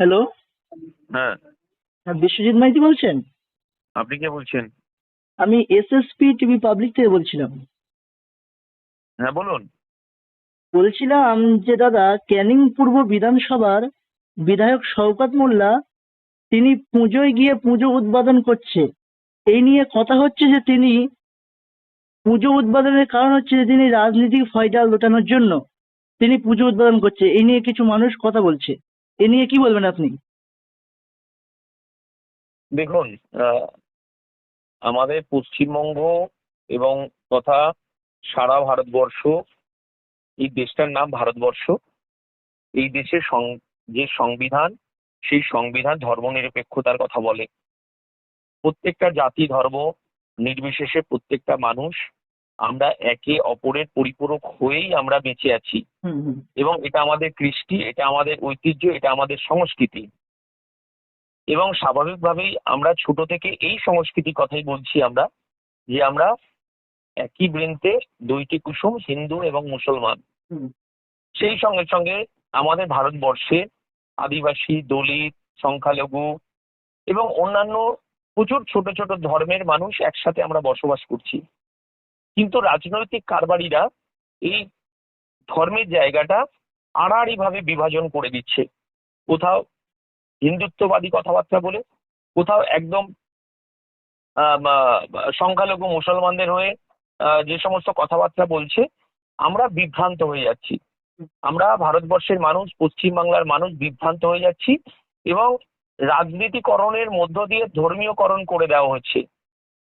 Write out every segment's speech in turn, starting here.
Hello হ্যাঁ। হ্যাঁ বিশ্বজিৎ মাইতি বলছেন? আপনি কে বলছেন? আমি এসএসপি টিভি পাবলিক থেকে বলছিলাম। হ্যাঁ বলুন। বলছিলাম যে দাদা ক্যানিং পূর্ব বিধানসভার বিধায়ক শওকত মোল্লা তিনি পুজোয় গিয়ে পুজো উদ্বোধন করছে। এই নিয়ে কথা হচ্ছে যে তিনি পুজো উদ্বোধনের কারণ হচ্ছে যে তিনি রাজনীতিক ফয়দা লোটানোর জন্য তিনি পুজো উদ্বোধন করছে। এই নিয়ে কিছু মানুষ কথা বলছে। এ নিয়ে কি বলবেন আপনি? দেখুন আমাদের পশ্চিমবঙ্গ এবং তথা সারা ভারতবর্ষ, এই দেশটার নাম ভারতবর্ষ, এই দেশের যে সংবিধান, সেই সংবিধান ধর্মনিরপেক্ষতার কথা বলে। প্রত্যেকটা জাতি ধর্ম নির্বিশেষে প্রত্যেকটা মানুষ আমরা একে অপরের পরিপূরক হয়েই আমরা বেঁচে আছি। এবং এটা আমাদের কৃষ্টি এটা আমাদের ঐতিহ্য এটা আমাদের সংস্কৃতি। এবং স্বাভাবিকভাবেই আমরা ছোট থেকে এই সংস্কৃতির কথাই বলছি আমরা যে আমরা একই বৃন্তে দুইটি কুসুম হিন্দু এবং মুসলমান। সেই সঙ্গে সঙ্গে আমাদের ভারতবর্ষে আদিবাসী দলিত সংখ্যালঘু এবং অন্যান্য প্রচুর ছোট ছোট ধর্মের মানুষ একসাথে আমরা বসবাস করছি। কিন্তু রাজনৈতিক কারবারিরা এই ধর্মের জায়গাটা আড়াআড়ি ভাবে বিভাজন করে দিচ্ছে। কোথাও হিন্দুত্ববাদী কথাবার্তা বলে, কোথাও একদম সংখ্যালঘু মুসলমানদের হয়ে যে সমস্ত কথাবার্তা বলছে, আমরা বিভ্রান্ত হয়ে যাচ্ছি। আমরা ভারতবর্ষের মানুষ, পশ্চিমবাংলার মানুষ বিভ্রান্ত হয়ে যাচ্ছি এবং রাজনীতিকরণের মধ্য দিয়ে ধর্মীয়করণ করে দেওয়া হচ্ছে।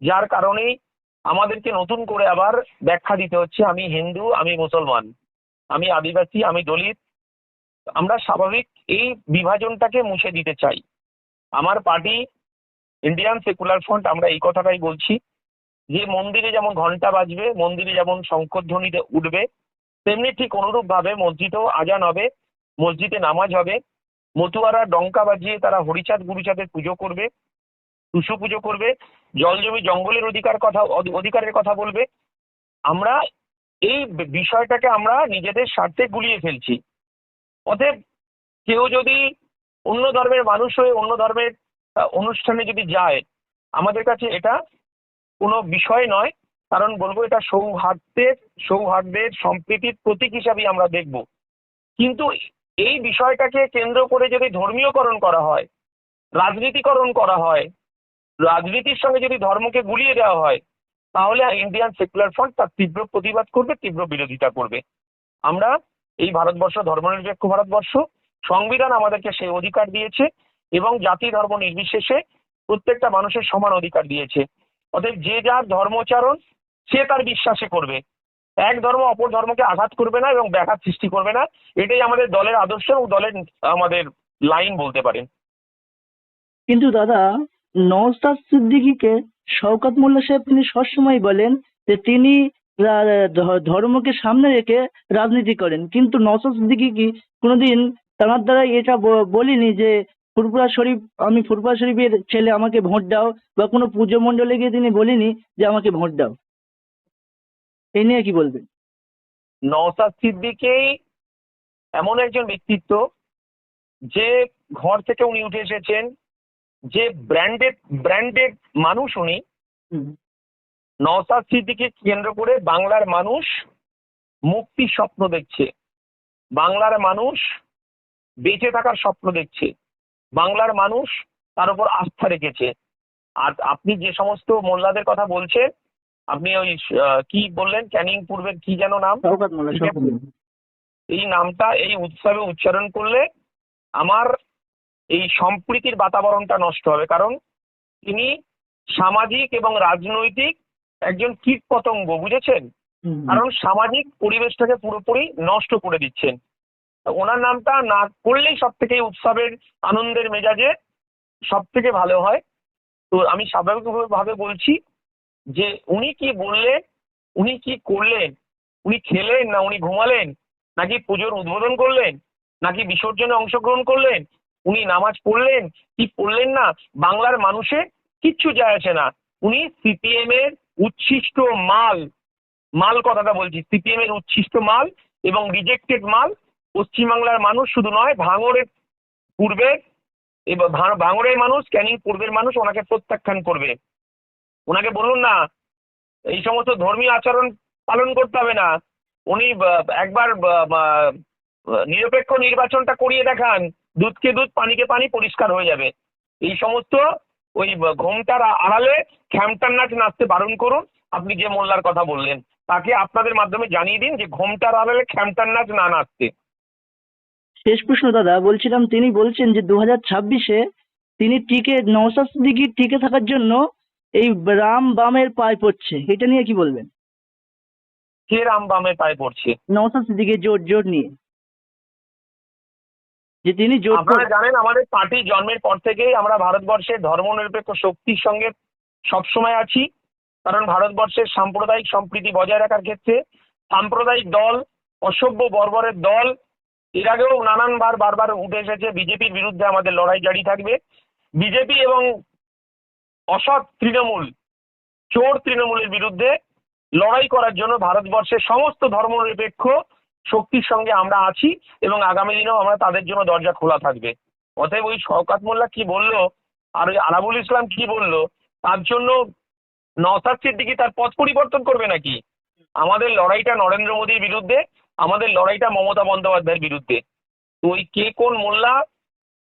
যার কারণেই আমাদেরকে নতুন করে আবার ব্যাখ্যা দিতে হচ্ছে, আমি হিন্দু, আমি মুসলমান, আমি আদিবাসী, আমি দলিত। আমরা স্বাভাবিক এই বিভাজনটাকে মুছে দিতে চাই। আমার পার্টি ইন্ডিয়ান সেকুলার ফ্রন্ট আমরা এই কথাটাই বলছি। যে মন্দিরে যেমন ঘণ্টা বাজবে, মন্দিরে যেমন শঙ্করধ্বনিতে উঠবে, তেমনি ঠিক অনুরূপভাবে মসজিদেও আজান হবে, মসজিদে নামাজ হবে। মতুয়ারা ডঙ্কা বাজিয়ে তারা হরিচাঁদ গুরুচাঁদের পুজো করবে। টুসু পুজো করবে, জল জমি জঙ্গলের অধিকার কথা, অধি- অধিকারের কথা বলবে। আমরা এই বিষয়টাকে আমরা নিজেদের স্বার্থে গুলিয়ে ফেলছি। অতএব কেউ যদি অন্য ধর্মের মানুষ হয়ে অন্য ধর্মের অনুষ্ঠানে যদি যায়, আমাদের কাছে এটা কোনো বিষয় নয়। কারণ বলব এটা সৌহার্দ্যের সৌহার্দ্যের সম্প্রীতির প্রতীক হিসাবেই আমরা দেখব। কিন্তু এই বিষয়টাকে কেন্দ্র করে যদি ধর্মীয়করণ করা হয়, রাজনীতিকরণ করা হয় রাজনীতির সঙ্গে যদি ধর্মকে গুলিয়ে দেওয়া হয়, তাহলে ইন্ডিয়ান সেকুলার ফ্রন্ট তার তীব্র প্রতিবাদ করবে, তীব্র বিরোধিতা করবে। আমরা এই ভারতবর্ষ, ধর্মনিরপেক্ষ ভারতবর্ষ, সংবিধান আমাদেরকে সেই অধিকার দিয়েছে এবং জাতি ধর্ম নির্বিশেষে প্রত্যেকটা মানুষের সমান অধিকার দিয়েছে। অতএব যে যার ধর্মচারণ সে তার বিশ্বাসে করবে। এক ধর্ম অপর ধর্মকে আঘাত করবে না এবং ব্যাঘাত সৃষ্টি করবে না। এটাই আমাদের দলের আদর্শ এবং দলের আমাদের লাইন বলতে পারেন। কিন্তু দাদা নওস্তাদ সিদ্দিকীকে শওকত মোল্লা সাহেব তিনি সবসময় বলেন যে তিনি ধর্মকে সামনে রেখে রাজনীতি করেন। কিন্তু নওস্তাদ সিদ্দিকী কি কোনোদিন তার দ্বারা এটা বলিনি যে ফুরফুরা শরীফ, আমি ফুরফুরা শরীফের ছেলে, আমাকে ভোট দাও, বা কোনো পুজো মণ্ডলে গিয়ে তিনি বলিনি যে আমাকে ভোট দাও? এই নিয়ে কি বলবেন? নওসাদ সিদ্দিকেই এমন একজন ব্যক্তিত্ব যে ঘর থেকে উনি উঠে এসেছেন। যে ব্র্যান্ডেড ব্র্যান্ডেড মানুষ উনি নওসাদ সিদ্দিকে কেন্দ্র করে বাংলার মানুষ মুক্তির স্বপ্ন দেখছে। বাংলার মানুষ বেঁচে থাকার স্বপ্ন দেখছে। বাংলার মানুষ তার উপর আস্থা রেখেছে। আর আপনি যে সমস্ত মোল্লাদের কথা বলছেন আপনি ওই কি বললেন ক্যানিং পূর্বের কি যেন নাম। এই নামটা এই উৎসবে উচ্চারণ করলে আমার এই সম্প্রীতির বাতাবরণটা নষ্ট হবে। কারণ তিনি সামাজিক এবং রাজনৈতিক একজন কীট পতঙ্গ বুঝেছেন কারণ সামাজিক পরিবেশটাকে পুরোপুরি নষ্ট করে দিচ্ছেন। ওনার নামটা না করলেই সব থেকে উৎসবের আনন্দের মেজাজে সব থেকে ভালো হয়। তো আমি স্বাভাবিকভাবে বলছি যে উনি কি বললেন উনি কি করলেন উনি খেলেন না উনি ঘুমালেন নাকি পুজোর উদ্বোধন করলেন নাকি বিসর্জনে অংশগ্রহণ করলেন উনি নামাজ পড়লেন, কি পড়লেন না? বাংলার মানুষের কিচ্ছু যায় আসে না। উনি সিপিএম এর উচ্ছিষ্ট মাল মাল কথাটা বলছি সিপিএম এর উচ্ছিষ্ট মাল এবং রিজেক্টেড মাল। পশ্চিমবাংলার মানুষ শুধু নয়, ভাঙড়ের পূর্বে এবার ভাঙ- ভাঙড়ের মানুষ, ক্যানিং পূর্বের মানুষ ওনাকে প্রত্যাখ্যান করবে। ওনাকে বলুন না, এই সমস্ত ধর্মীয় আচরণ পালন করতে হবে না। উনি একবার নিরপেক্ষ নির্বাচনটা করিয়ে দেখান। দুধকে দুধ পানিকে পানি পরিষ্কার হয়ে যাবে। এই সমস্ত ওই ঘোমটার আড়ালে খ্যামটার নাচ নাচতে বারণ করুন। আপনি যে মোল্লার কথা বললেন তাকে আপনাদের মাধ্যমে জানিয়ে দিন যে ঘোমটার আড়ালে খ্যামটার নাচ না নাচতে। শেষ প্রশ্ন দাদা বলছিলাম তিনি বলছেন যে দু হাজার ছাব্বিশে তিনি টিকে নওশাদ টিকে থাকার জন্য এই রাম বামের পায়ে পড়ছে। এটা নিয়ে কি বলবেন? কে রাম বামের পায়ে পড়ছে? নওশাদ সিদ্দিকি জোট জোট নিয়ে। যে তিনি আপনারা জানেন আমাদের পার্টি জন্মের পর থেকেই আমরা ভারতবর্ষের ধর্মনিরপেক্ষ শক্তির সঙ্গে সবসময় আছি। কারণ ভারতবর্ষের সাম্প্রদায়িক সম্প্রীতি বজায় রাখার ক্ষেত্রে সাম্প্রদায়িক দল, অসভ্য বর্বরের দল, এর আগেও নানানবার বারবার উঠে এসেছে বিজেপির বিরুদ্ধে আমাদের লড়াই জারি থাকবে। বিজেপি এবং অসৎ তৃণমূল, চোর তৃণমূলের বিরুদ্ধে লড়াই করার জন্য ভারতবর্ষের সমস্ত ধর্মনিরপেক্ষ শক্তির সঙ্গে আমরা আছি এবং আগামী দিনেও আমরা তাদের জন্য দরজা খোলা থাকবে। অতএব ওই শওকাত মোল্লা কি বলল আর ওই আরাবুল ইসলাম কি বলল, তার জন্য নওসাদ সিদ্দিকি তার পথ পরিবর্তন করবে নাকি? আমাদের লড়াইটা নরেন্দ্র মোদীর বিরুদ্ধে, আমাদের লড়াইটা মমতা বন্দ্যোপাধ্যায়ের বিরুদ্ধে। তো ওই কে কোন মোল্লা,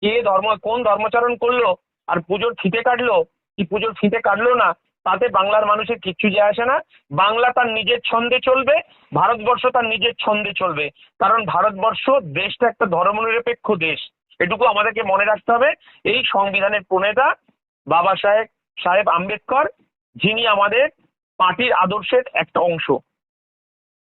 কে ধর্ম, কোন ধর্মাচরণ করল, আর পুজোর ফিতে কাটলো, কি পুজোর ফিতে কাটলো না তাতে বাংলার মানুষের কিচ্ছু যায় আসে না। বাংলা তার নিজের ছন্দে চলবে, ভারতবর্ষ তার নিজের ছন্দে চলবে। কারণ ভারতবর্ষ দেশটা একটা ধর্মনিরপেক্ষ দেশ। এটুকু আমাদেরকে মনে রাখতে হবে। এই সংবিধানের প্রণেতা বাবা সাহেব সাহেব আম্বেদকর, যিনি আমাদের পার্টির আদর্শের একটা অংশ।